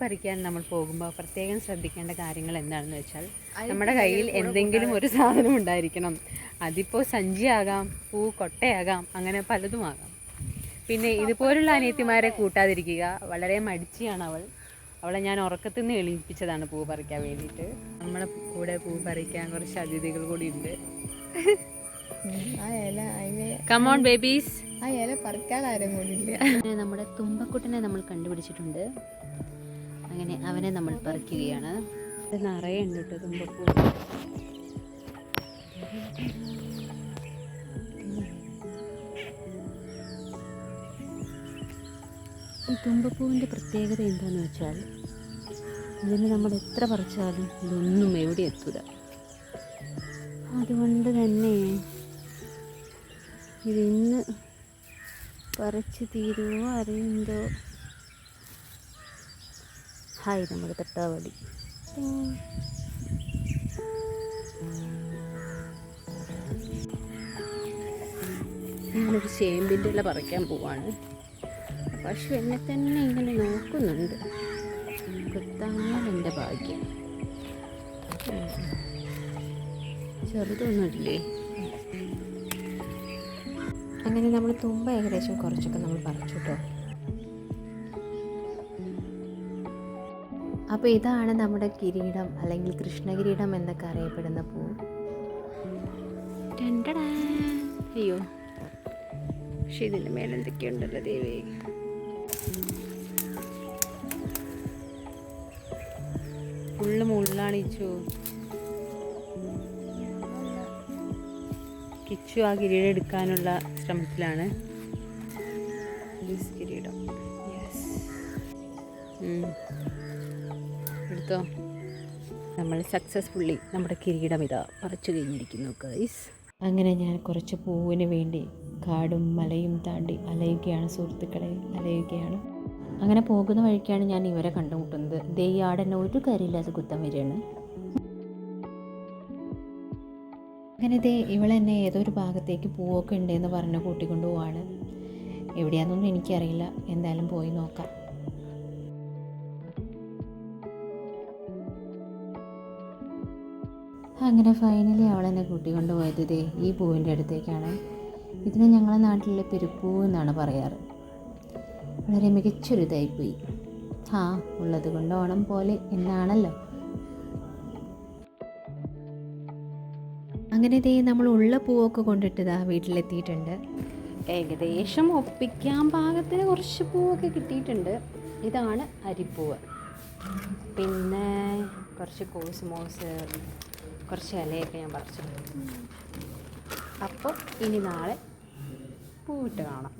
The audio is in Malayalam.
പറിക്കാൻ നമ്മൾ പോകുമ്പോൾ പ്രത്യേകം ശ്രദ്ധിക്കേണ്ട കാര്യങ്ങൾ എന്താണെന്ന് വെച്ചാൽ നമ്മുടെ കയ്യിൽ എന്തെങ്കിലും ഒരു സാധനം ഉണ്ടായിരിക്കണം. അതിപ്പോൾ സഞ്ചിയാകാം പൂ കൊട്ടയാകാം അങ്ങനെ പലതും ആകാം പിന്നെ ഇതുപോലുള്ള അനിയത്തിമാരെ കൂട്ടാതിരിക്കുക. വളരെ മടിച്ചിയാണ് അവൾ. അവളെ ഞാൻ ഉറക്കത്തിൽ നിന്ന് എളിപ്പിച്ചതാണ് പൂ പറിക്കാൻ വേണ്ടിയിട്ട്. നമ്മളെ കൂടെ പൂ പറിക്കാൻ കുറച്ച് അതിഥികൾ കൂടി ഉണ്ട്. കമോൺ ബേബീസ് ആ ഇല കൂടിയില്ല നമ്മുടെ തുമ്പക്കുട്ടനെ നമ്മൾ കണ്ടുപിടിച്ചിട്ടുണ്ട്. അങ്ങനെ അവനെ നമ്മൾ പറിക്കുകയാണ്. ഇത് ഉണ്ട് കേട്ടോ തുമ്പപ്പൂ. ഈ തുമ്പപ്പൂവിന്റെ പ്രത്യേകത എന്താണെന്ന് വെച്ചാൽ ഇതിന് നമ്മൾ എത്ര പറിച്ചാലും ഇതൊന്നും എവിടെ എത്തൂല. അതുകൊണ്ട് തന്നെ ഇതിന്ന് പറിച്ച് തീരുമോ അറിയുന്നതോ ഹായ് നമ്മുടെ തട്ടാവടി. ഞാനൊരു ചേമ്പിന്റെ ഇല പറിക്കാൻ പോവാണ്. പശു എന്നെ തന്നെ ഇങ്ങനെ നോക്കുന്നുണ്ട്. കുത്താൻ എന്റെ ഭാഗ്യം. ചെറുതൊന്നുമില്ലേ? അങ്ങനെ നമ്മൾ തുമ്പ ഏകദേശം കുറച്ചൊക്കെ നമ്മൾ പറിച്ചു കേട്ടോ. അപ്പോൾ ഇതാണ് നമ്മുടെ കിരീടം അല്ലെങ്കിൽ കൃഷ്ണകിരീടം എന്നൊക്കെ അറിയപ്പെടുന്ന പൂ. അയ്യോ. പക്ഷെ ഇതിന്റെ മേലെ എന്തൊക്കെയുണ്ടല്ലോ ദേവി. ഫുള്ള് മുള്ളാണ് ഇച്ചു കിച്ചു ആ കിരീടം എടുക്കാനുള്ള ശ്രമത്തിലാണ്. കിരീടം. യെസ് എടുത്തോ നമ്മൾ സക്സസ്ഫുള്ളി നമ്മുടെ കിരീടം ഇതാ പറിച്ചു കഴിഞ്ഞിരിക്കുന്നു ഗൈസ് അങ്ങനെ ഞാൻ കുറച്ച് പൂവിന് വേണ്ടി കാടും മലയും താണ്ടി അലയുകയാണ് സുഹൃത്തുക്കളെ അലയുകയാണ്. അങ്ങനെ പോകുന്ന വഴിക്കാണ് ഞാൻ ഇവരെ കണ്ടുമുട്ടുന്നത്. ദേ ഈ ആടെന്നെ ഒരു കാര്യമില്ലാതെ കുത്തം വരികയാണ്. അങ്ങനെ ദേ ഇവളെന്നെ ഏതൊരു ഭാഗത്തേക്ക് പൂവൊക്കെ ഉണ്ടെന്ന് പറഞ്ഞ് കൂട്ടിക്കൊണ്ടു പോവാണ് എവിടെയാണെന്നൊന്നും എനിക്കറിയില്ല. എന്തായാലും പോയി നോക്കാം. അങ്ങനെ ഫൈനലി അവളെന്നെ കൂട്ടിക്കൊണ്ട് പോയത് ദേ ഈ പൂവിന്റെ അടുത്തേക്കാണ്. ഇതിന് ഞങ്ങളുടെ നാട്ടിലെ പെരുപ്പൂ എന്നാണ് പറയാറ്. വളരെ മികച്ചൊരു ഇതായിപ്പോയി ആ ഉള്ളത് കൊണ്ട് ഓണം പോലെ എന്നാണല്ലോ. അങ്ങനെ ദേ നമ്മൾ ഉള്ള പൂവൊക്കെ കൊണ്ടിട്ട് ഇതാ വീട്ടിലെത്തിയിട്ടുണ്ട്. ഏകദേശം ഒപ്പിക്കാൻ പാകത്തിന് കുറച്ച് പൂവൊക്കെ കിട്ടിയിട്ടുണ്ട്. ഇതാണ് അരിപ്പൂവ്. പിന്നെ കുറച്ച് കോസ്മോസ് കുറച്ച് ഇലയൊക്കെ ഞാൻ പറിച്ചു അപ്പോൾ ഇനി നാളെ പൂവിട്ട് കാണാം.